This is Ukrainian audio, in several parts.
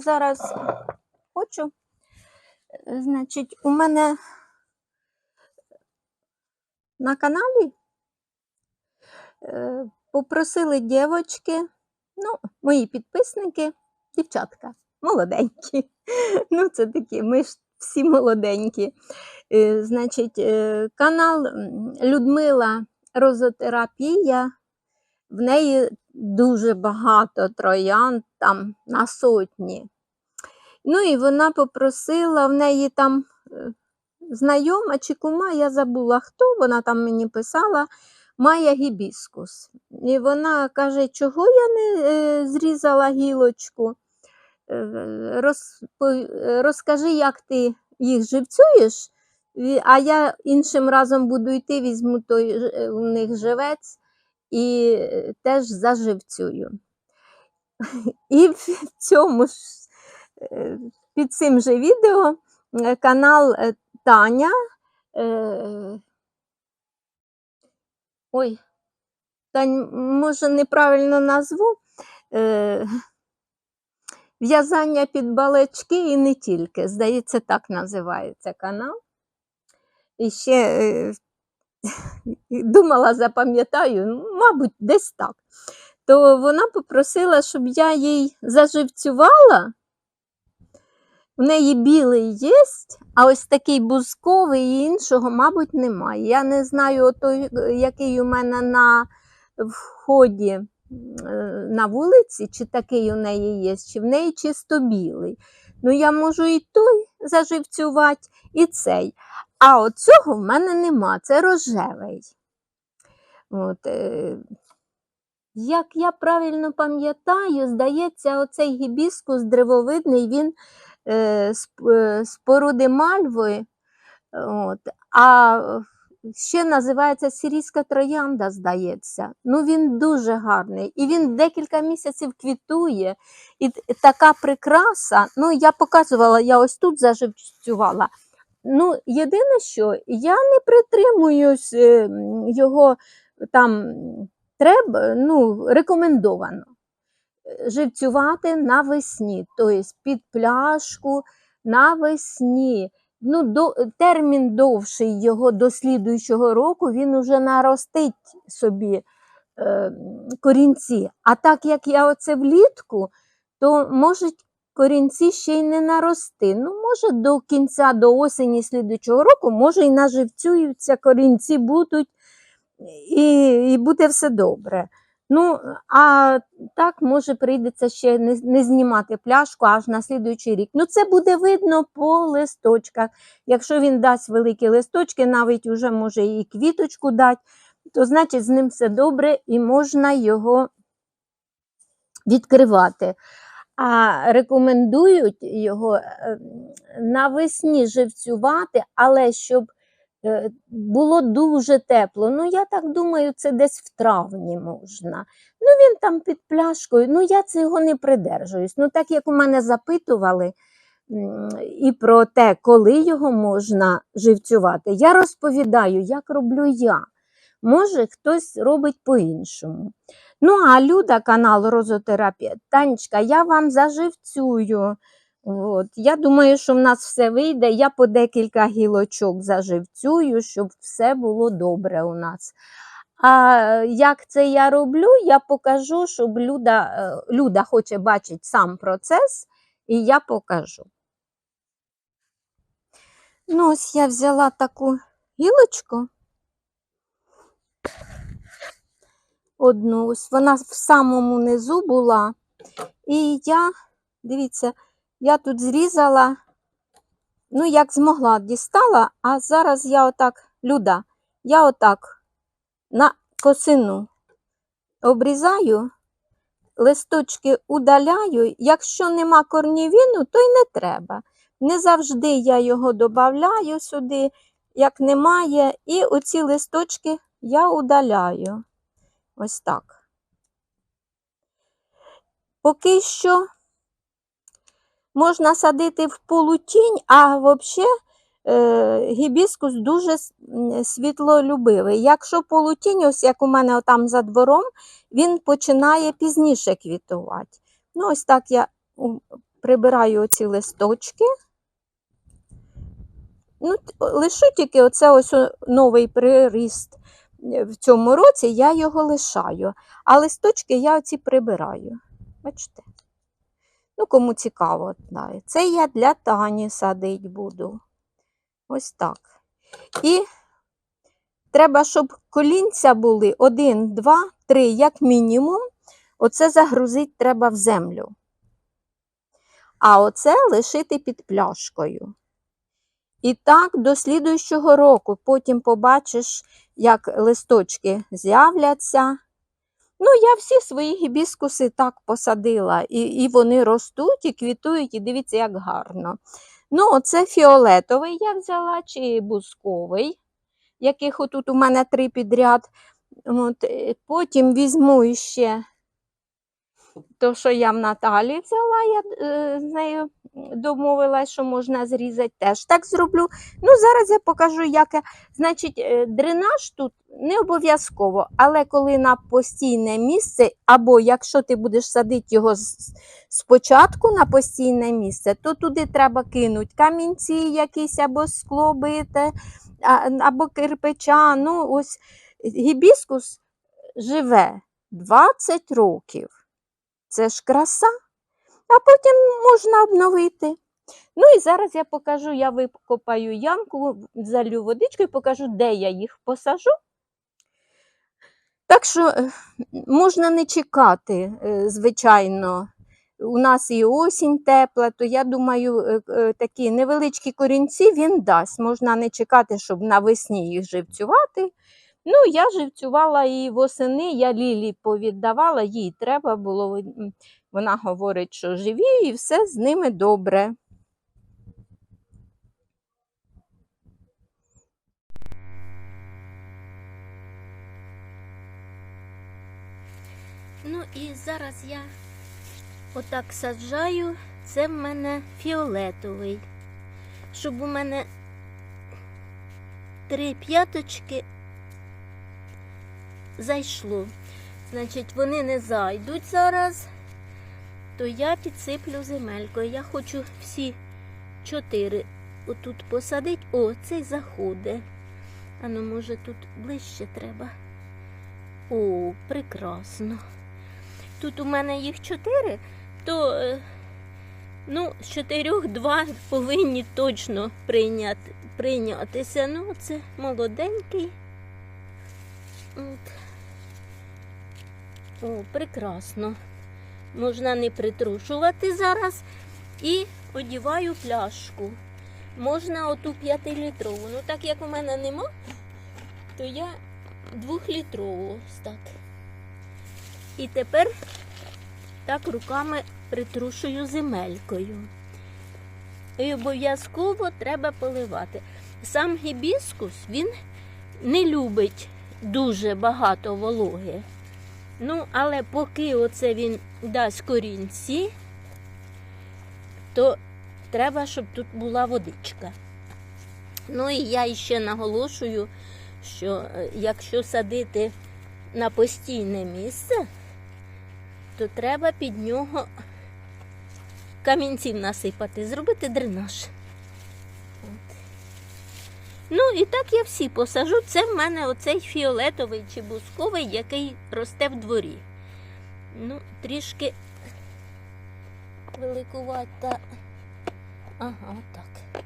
зараз хочу. Значить, у мене на каналі е, попросили дівчатки, ну, мої підписники, дівчатка, молоденькі. Ну, це такі, ми ж всі молоденькі. Е, Значить, е, канал Людмила Розотерапія. В неї дуже багато троян, там на сотні. Ну і вона попросила, в неї там е, знайома чи кума, я забула хто, вона там мені писала, має гібіскус. І вона каже, чого я не е, зрізала гілочку? Е, розпо- Розкажи, як ти їх живцюєш, а я іншим разом буду йти, візьму той у них живець і е, теж заживцюю. І в цьому ж е, під цим же відео е, канал Таня. Ой, Тань, може, неправильно назву. В'язання під балачки і не тільки. Здається, так називається канал. І ще думала, запам'ятаю, ну, мабуть, десь так. То вона попросила, щоб я їй заживцювала. В неї білий є, а ось такий бузковий і іншого, мабуть, немає. Я не знаю, той, який у мене на вході на вулиці, чи такий у неї є, чи в неї чисто білий. Ну, я можу і той заживцювати, і цей. А от цього в мене нема, це рожевий. От, е, як я правильно пам'ятаю, здається, оцей гібіскус древовидний, він е, з, е, породи мальви, от, а ще називається сирійська троянда, здається. Ну, він дуже гарний. І він декілька місяців квітує. І така прикраса. Ну, я показувала, я ось тут заживцювала. Ну, єдине, що я не притримуюсь е, його там треба, ну, рекомендовано е, живцювати навесні, тобто під пляшку навесні. Ну, до, термін довший його до слідуючого року він уже наростить собі е, корінці. А так як я оце влітку, то можуть корінці ще й не нарости. Ну, може, до кінця, до осені слідуючого року, може, і наживцюються, корінці будуть, і, і буде все добре. Ну, а так, може, прийдеться ще не, не знімати пляшку аж на слідуючий рік. Ну, це буде видно по листочках. Якщо він дасть великі листочки, навіть уже може і квіточку дати, то значить з ним все добре і можна його відкривати. А рекомендують його е, навесні живцювати, але щоб е, було дуже тепло. Ну, я так думаю, це десь в травні можна. Ну, він там під пляшкою, ну я цього не придержуюсь. Ну, так як у мене запитували і про те, коли його можна живцювати, я розповідаю, як роблю я. Може, хтось робить по-іншому. Ну, а Люда, канал Розотерапія, Танечка, я вам заживцюю. От. Я думаю, що в нас все вийде. Я по декілька гілочок заживцюю, щоб все було добре у нас. А як це я роблю, я покажу, щоб Люда, е, Люда хоче бачити сам процес, і я покажу. Ну, ось я взяла таку гілочку. Одну, ось вона в самому низу була. І я, дивіться, я тут зрізала, ну, як змогла, дістала, а зараз я отак, Люда, я отак на косину обрізаю, листочки удаляю. Якщо нема корнівіну, то й не треба. Не завжди я його додаю сюди, як немає, і оці листочки я удаляю. Ось так. Поки що можна садити в полутінь, а взагалі е, гібіскус дуже світлолюбивий. Якщо полутінь, ось як у мене там за двором, він починає пізніше квітувати. Ну, ось так я прибираю оці листочки. Ну, лишу тільки оце ось новий приріст в цьому році, я його лишаю. А листочки я оці прибираю. Бачите? Ну, кому цікаво. Це я для Тані садить буду. Ось так. І треба, щоб колінця були один, два, три, як мінімум. Оце загрузити треба в землю. А оце лишити під пляшкою. І так до слідуючого року. Потім побачиш, як листочки з'являться. Ну, я всі свої гібіскуси так посадила, і, і вони ростуть, і квітують, і дивіться, як гарно. Ну, оце фіолетовий я взяла, чи бусковий, яких отут у мене три підряд. От, е, потім візьму ще то, що я в Наталі взяла, я е, з нею домовилась, що можна зрізати, теж так зроблю. Ну, зараз я покажу, як. я- Значить, е, дренаж тут не обов'язково, але коли на постійне місце, або якщо ти будеш садити його спочатку на постійне місце, то туди треба кинути камінці якісь або скло бите, або кирпича. Ну, ось гібіскус живе 20 років. Це ж краса, а потім можна обновити. Ну і зараз я покажу, я викопаю ямку, залю водичкою, покажу, де я їх посажу. Так що е, можна не чекати, е, звичайно. У нас і осінь тепла, то я думаю, е, такі невеличкі корінці він дасть. Можна не чекати, щоб навесні їх живцювати. Ну, я живцювала і восени, я Лілі повіддавала, їй треба було. Вона говорить, що живі, і все з ними добре. Ну і зараз я отак саджаю. Це в мене фіолетовий. Щоб у мене три п'яточки зайшло. Значить, вони не зайдуть зараз, то я підсиплю земелькою. Я хочу всі чотири отут посадити. О, цей заходить. А ну, може, тут ближче треба. О, прекрасно. Тут у мене їх чотири, то е, ну, з чотирьох два повинні точно прийняти, прийнятися. Ну, це молоденький. От. О, прекрасно. Можна не притрушувати зараз. І одіваю пляшку. Можна оту п'ятилітрову. Ну, так як у мене нема, то я двохлітрову ось так. І тепер так руками притрушую земелькою. І обов'язково треба поливати. Сам гібіскус він не любить дуже багато вологи. Ну, але поки оце він дасть корінці, то треба, щоб тут була водичка. Ну і я ще наголошую, що е, якщо садити на постійне місце, то треба під нього камінців насипати, зробити дренаж. Ну і так я всі посажу. Це в мене оцей фіолетовий чи бусковий, який росте в дворі. Ну, трішки великувати та. Ага, так.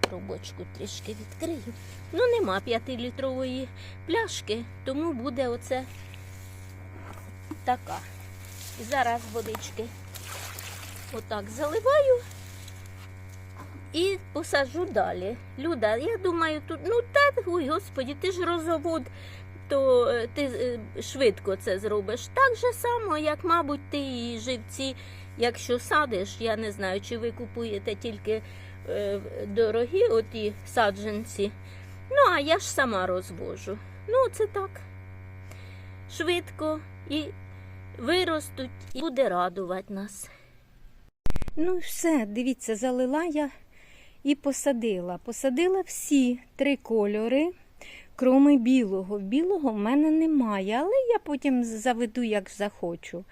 Трубочку трішки відкрию. Ну, нема п'ятилітрової пляшки, тому буде оце така. І зараз водички отак заливаю і посаджу далі. Люда, я думаю, тут, ну та, ой, господі, ти ж розовод, то е, ти е, швидко це зробиш. Так же само, як, мабуть, ти і живці, якщо садиш, я не знаю, чи ви купуєте тільки е, дорогі оті саджанці. Ну, а я ж сама розвожу. Ну, це так. Швидко і виростуть, і буде радувати нас. Ну, все, дивіться, залила я і посадила. Посадила всі три кольори, кроме білого. Білого в мене немає, але я потім заведу, як захочу.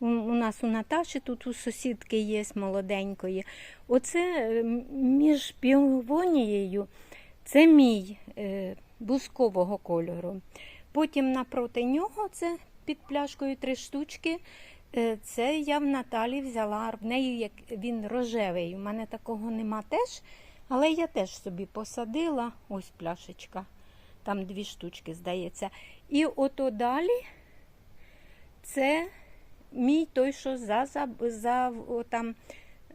у, нас у Наташі тут у сусідки є молоденької. Оце е, між піонією це мій е, бускового кольору. Потім напроти нього це під пляшкою три штучки. Е, Це я в Наталі взяла. В неї як він рожевий. У мене такого нема теж. Але я теж собі посадила. Ось пляшечка. Там дві штучки, здається. І ото далі це мій той, що за, за, за, там,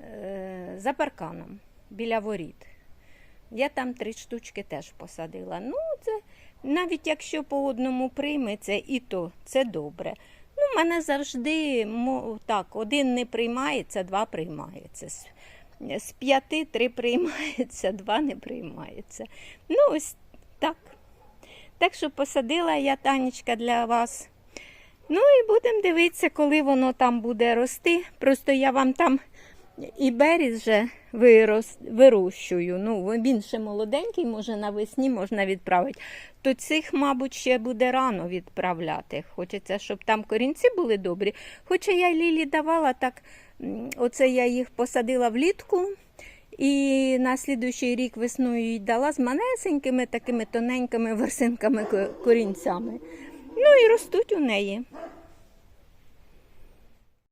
е, за парканом біля воріт. Я там три штучки теж посадила. Ну, це навіть якщо по одному прийметься, і то це добре. Ну, мене завжди так, один не приймається, два приймається. З п'яти три приймається, два не приймається. Ну, ось так. Так що посадила я Танечка для вас. Ну і будемо дивитися, коли воно там буде рости. Просто я вам там і беріз вже вирос, вирощую. Ну, він ще молоденький, може навесні можна відправити. То цих, мабуть, ще буде рано відправляти. Хочеться, щоб там корінці були добрі. Хоча я Лілі давала так, оце я їх посадила влітку. І на слідуючий рік весною їй дала з манесенькими такими тоненькими версинками корінцями. Ну і ростуть у неї.